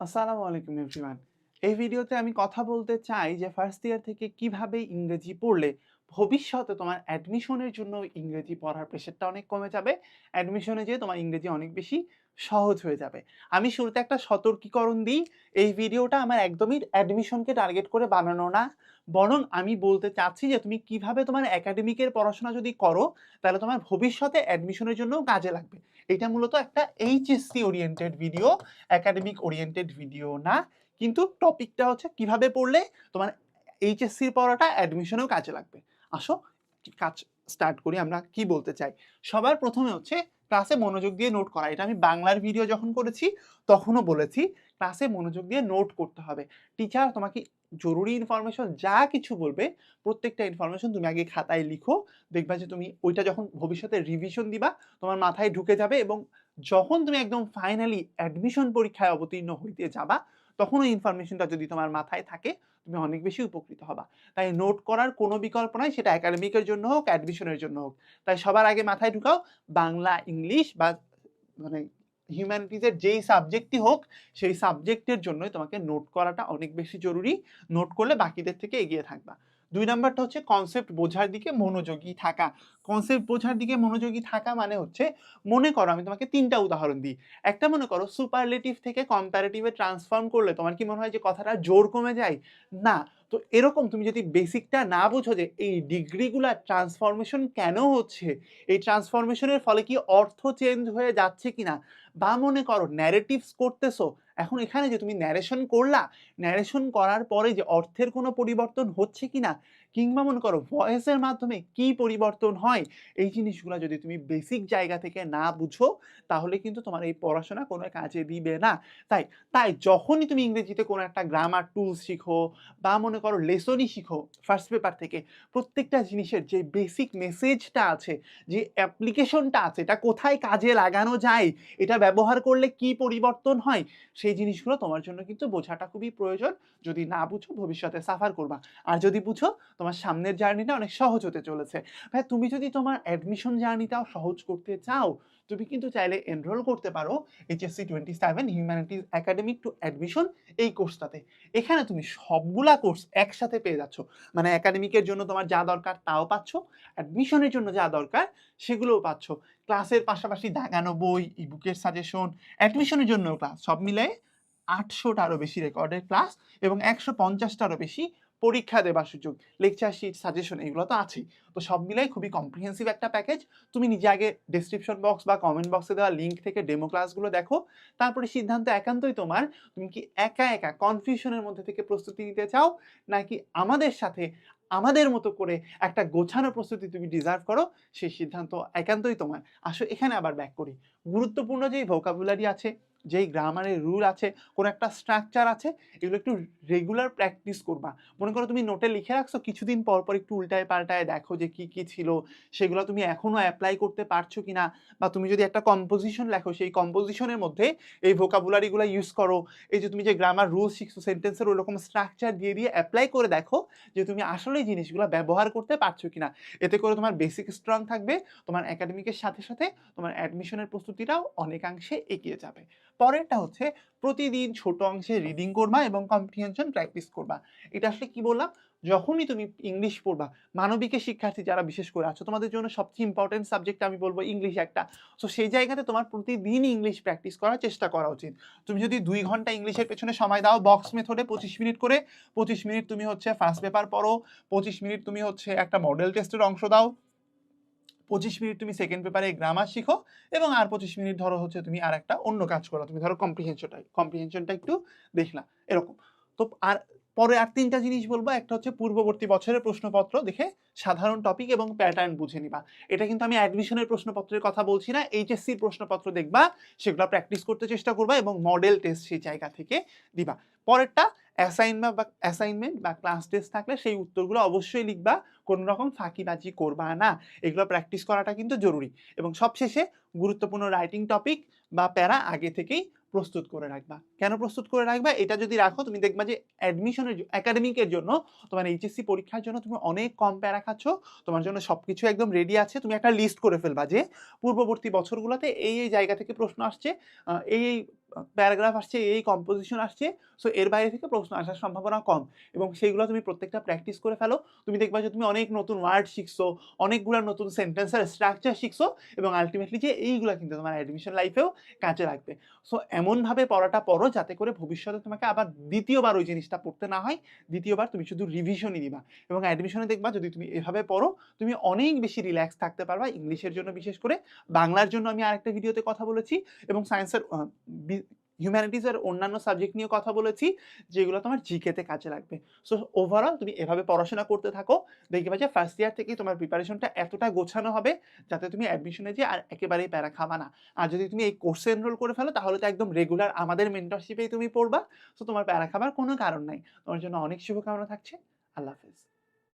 আসসালামু আলাইকুম এভরিওয়ান। এই ভিডিওতে আমি কথা বলতে চাই যে ফার্স্ট ইয়ার থেকে কীভাবে ইংরেজি পড়লে ভবিষ্যতে তোমার অ্যাডমিশনের জন্য ইংরেজি পড়ার প্রেশারটা অনেক কমে যাবে। অ্যাডমিশনে যেয়ে তোমার ইংরেজি অনেক বেশি সহজ হয়ে যাবে। আমি শুরুতে একটা সতর্কীকরণ দিই, এই ভিডিওটা আমার একদমই অ্যাডমিশনকে টার্গেট করে বানানো না। বরং আমি বলতে চাচ্ছি যে, তুমি কীভাবে তোমার একাডেমিকের পড়াশোনা যদি করো, তাহলে তোমার ভবিষ্যতে অ্যাডমিশনের জন্য কাজে লাগবে। এটা মূলত একটা HSC oriented video academic oriented video না। কিন্তু টপিকটা হচ্ছে কীভাবে পড়লে তোমার এইচএসসির পড়াটা অ্যাডমিশনেও কাজে লাগবে। আসো, কাজ স্টার্ট করি আমরা, কি বলতে চাই? সবার প্রথমে হচ্ছে ক্লাসে মনোযোগ দিয়ে নোট করা। এটা আমি বাংলার ভিডিও যখন করেছি, তখনও বলেছি ক্লাসে মনোযোগ দিয়ে নোট করতে হবে। টিচার তোমাকে জরুরি ইনফরমেশন যা কিছু বলবে, প্রত্যেকটা ইনফরমেশন তুমি আগে খাতায় লিখো। দেখবা যে তুমি ওইটা যখন ভবিষ্যতে রিভিশন দিবা, তোমার মাথায় ঢুকে যাবে এবং যখন তুমি একদম ফাইনালি অ্যাডমিশন পরীক্ষায় অবতীর্ণ হইতে যাবা তখন ওই ইনফরমেশনটা যদি তোমার মাথায় থাকে তুমি অনেক বেশি উপকৃত হবা। তাই নোট করার কোনো বিকল্প নাই, সেটা একাডেমিকের জন্য হোক অ্যাডমিশনের জন্য হোক। তাই সবার আগে মাথায় ঢুকাও, বাংলা, ইংলিশ বা মানে হিউম্যানিটিজের যেই সাবজেক্টই হোক, সেই সাবজেক্টের জন্যই তোমাকে নোট করাটা অনেক বেশি জরুরি। নোট করলে বাকিদের থেকে এগিয়ে থাকবা। দুই নাম্বারটা হচ্ছে কনসেপ্ট বোঝার দিকে মনোযোগী থাকা। কনসেপ্ট বোঝার দিকে মনোযোগী থাকা মানে হচ্ছে মনে করো, আমি তোমাকে তিনটা উদাহরণ দিই। একটা মনে করো সুপারলেটিভ থেকে কম্প্যারেটিভে ট্রান্সফর্ম করলে তোমার কি মনে হয় যে কথাটা জোর কমে যায়? না। তো এরকম তুমি যদি বেসিকটা না বোঝো যে এই ডিগ্রিগুলার ট্রান্সফরমেশন কেন হচ্ছে? এই ট্রান্সফরমেশনের ফলে কি অর্থ চেঞ্জ হয়ে যাচ্ছে কিনা? বা মনে করো ন্যারেটিভস করতেছো এখন এখানে যে তুমি ন্যারেশন করলা ন্যারেশন করার পরে যে অর্থের কোনো পরিবর্তন হচ্ছে কিনা কিংবা মনে করো ভয়েসের মাধ্যমে কি পরিবর্তন হয়, এই জিনিসগুলো যদি তুমি বেসিক জায়গা থেকে না বুঝো, তাহলে কিন্তু তোমার এই পড়াশোনা কোনো কাজে দিবে না। তাই তাই যখনই তুমি ইংরেজিতে কোনো একটা গ্রামার টুলস শিখো, বা মনে করো লেসনই শিখো ফার্স্ট পেপার থেকে, প্রত্যেকটা জিনিসের যে বেসিক মেসেজটা আছে, যে অ্যাপ্লিকেশনটা আছে, এটা কোথায় কাজে লাগানো যায়, এটা ব্যবহার করলে কি পরিবর্তন হয় সেই জিনিসগুলো তোমার জন্য কিন্তু বোঝাটা খুবই প্রয়োজন। যদি না বুঝো, ভবিষ্যতে সাফার করবা। আর যদি বুঝো, তোমার সামনের জার্নিটা অনেক সহজ হতে চলেছে। ভাই তুমি যদি তোমার অ্যাডমিশন জার্নিটাও সহজ করতে চাও তুমি কিন্তু চাইলে এনরোল করতে পারো HSC twenty seven humanities academic to admission এই কোর্সটাতে এখানে তুমি সবগুলা কোর্স একসাথে পেয়ে যাচ্ছ। মানে একাডেমিকের জন্য তোমার যা দরকার তাও পাচ্ছ অ্যাডমিশনের জন্য যা দরকার সেগুলোও পাচ্ছ। ক্লাসের পাশাপাশি দাগানো বই ইবুকের সাজেশন অ্যাডমিশনের জন্য ক্লাস সব মিলে আটশোটারও বেশি রেকর্ডের ক্লাস এবং একশো পঞ্চাশটারও বেশি পরীক্ষা দেবার সুযোগ লেকচার শিট সাজেশন এগুলো তো আছেই। তো সব মিলাই খুবই কম্প্রিহেন্সিভ একটা প্যাকেজ তুমি নিজে আগে ডিসক্রিপশন বক্স বা কমেন্ট বক্সে দেওয়া লিঙ্ক থেকে ডেমো ক্লাসগুলো দেখো। তারপরে সিদ্ধান্ত একান্তই তোমার, তুমি কি একা একা কনফিউশনের মধ্যে থেকে প্রস্তুতি নিতে চাও? নাকি আমাদের সাথে, আমাদের মতো করে একটা গোছানো প্রস্তুতি তুমি ডিজার্ভ করো? সেই সিদ্ধান্ত একান্তই তোমার। আসো এখানে আবার ব্যাক করি। গুরুত্বপূর্ণ যেই ভোকাবুলারি আছে যেই গ্রামারের রুল আছে, কোনো একটা স্ট্রাকচার আছে, এগুলো একটু রেগুলার প্র্যাকটিস করবা। মনে করো তুমি নোটে লিখে রাখছো, কিছুদিন পর পর একটু উল্টায় পাল্টায় দেখো যে কি কি ছিল, সেগুলো তুমি এখনও অ্যাপ্লাই করতে পারছ কিনা, বা তুমি যদি একটা কম্পোজিশন লেখো, সেই কম্পোজিশনের মধ্যে এই ভোকাবুলারিগুলো ইউজ করো। এই যে তুমি যে গ্রামার রুল শিখছো সেন্টেন্সের ওরকম স্ট্রাকচার দিয়ে দিয়ে অ্যাপ্লাই করে দেখো যে তুমি আসলে জিনিসগুলো ব্যবহার করতে পারছ কিনা। এতে করে তোমার বেসিক স্ট্রং থাকবে, তোমার একাডেমিকের সাথে সাথে তোমার অ্যাডমিশনের প্রস্তুতিটাও অনেকাংশে এগিয়ে যাবে। পরেরটা হচ্ছে প্রতিদিন ছোট অংশে রিডিং করবা এবং কম্প্রিহেনশন প্র্যাকটিস করবা। এটা আসলে কি বললাম? যখনই তুমি ইংলিশ পড়বা, মানবিকের শিক্ষার্থী যারা বিশেষ করে আছো, তোমাদের জন্য সবচেয়ে ইম্পর্টেন্ট সাবজেক্ট আমি বলব ইংলিশ একটা। সো সেই জায়গাতে তোমার প্রতিদিন ইংলিশ প্র্যাকটিস করার চেষ্টা করা উচিত। তুমি যদি দুই ঘণ্টা ইংলিশের পেছনে সময় দাও বক্স মেথডে পঁচিশ মিনিট করে, পঁচিশ মিনিট তুমি হচ্ছে ফার্স্ট পেপার পড়ো, পঁচিশ মিনিট তুমি হচ্ছে একটা মডেল টেস্টের অংশ দাও। পঁচিশ মিনিট তুমি সেকেন্ড পেপারে গ্রামার শিখো এবং আর পঁচিশ মিনিট ধরো হচ্ছে তুমি আর একটা অন্য কাজ করো। তুমি ধরো কম্প্রিহেনশনটা কম্প্রিহেনশনটা একটু দেখলা এরকম। তো আর পরে আর তিনটা জিনিস বলব, একটা হচ্ছে পূর্ববর্তী বছরের প্রশ্নপত্র দেখে সাধারণ টপিক এবং প্যাটার্ন বুঝে নিবা। এটা কিন্তু আমি অ্যাডমিশনের প্রশ্নপত্রের কথা বলছি না এইচএসসির প্রশ্নপত্র দেখবা, সেগুলো প্র্যাকটিস করতে চেষ্টা করবা এবং মডেল টেস্ট সেই জায়গা থেকে দিবা। পরেরটা অ্যাসাইনমেন্ট বা অ্যাসাইনমেন্ট বা ক্লাস টেস্ট থাকলে সেই উত্তরগুলো অবশ্যই লিখবা, কোনো রকম ফাঁকিবাজি করবা না। এগুলো প্র্যাকটিস করাটা কিন্তু জরুরি। এবং সবশেষে গুরুত্বপূর্ণ রাইটিং টপিক বা প্যারা আগে থেকেই প্রস্তুত করে রাখবা। কেন প্রস্তুত করে রাখবা? এটা যদি রাখো, তুমি দেখবা যে অ্যাডমিশনের একাডেমিকের জন্য তোমার এইচএসসি পরীক্ষার জন্য তুমি অনেক কম প্যারা খাচ্ছ। তোমার জন্য সব কিছু একদম রেডি আছে। তুমি একটা লিস্ট করে ফেলবা যে, পূর্ববর্তী বছরগুলোতে এই এই জায়গা থেকে প্রশ্ন আসছে এই এই প্যারাগ্রাফ আসছে, এই কম্পোজিশন আসছে। সো এর বাইরে থেকে প্রশ্ন আসার সম্ভাবনা কম এবং সেইগুলো তুমি প্রত্যেকটা প্র্যাকটিস করে ফেলো। তুমি দেখবা যে তুমি অনেক নতুন ওয়ার্ড শিখছো, অনেকগুলা নতুন সেন্টেন্সের স্ট্রাকচার শিখছো এবং আলটিমেটলি যে এইগুলো কিন্তু তোমার অ্যাডমিশন লাইফেও কাজে লাগবে। সো এমনভাবে পড়াটা পড়ো যাতে করে ভবিষ্যতে তোমাকে আবার দ্বিতীয়বার ওই জিনিসটা পড়তে না হয়। দ্বিতীয়বার তুমি শুধু রিভিশনই দিবা এবং অ্যাডমিশনে দেখবা যদি তুমি এভাবে পড়ো, তুমি অনেক বেশি রিল্যাক্স থাকতে পারবা ইংলিশের জন্য বিশেষ করে। বাংলার জন্য আমি আরেকটা ভিডিওতে কথা বলেছি এবং সায়েন্সের আ বি হিউম্যানিটিজ এর অন্যান্য সাবজেক্ট নিয়ে কথা বলেছি, যেগুলো তোমার জিকে তে কাজে লাগবে। সো ওভারঅল তুমি এভাবে পড়াশোনা করতে থাকো। দেখবা যে ফার্স্ট ইয়ার থেকেই তোমার প্রিপারেশনটা এতটা গোছানো হবে, যাতে তুমি অ্যাডমিশনে যেয়ে আর একেবারেই প্যারা খাবা না। আর যদি তুমি এই কোর্সে এনরোল করে ফেলো তাহলে তো একদম রেগুলার আমাদের মেন্টরশিপেই তুমি পড়বা। সো তোমার প্যারা খাবার কোনো কারণ নাই। তোমার জন্য অনেক শুভকামনা থাকছে। আল্লাহ হাফেজ।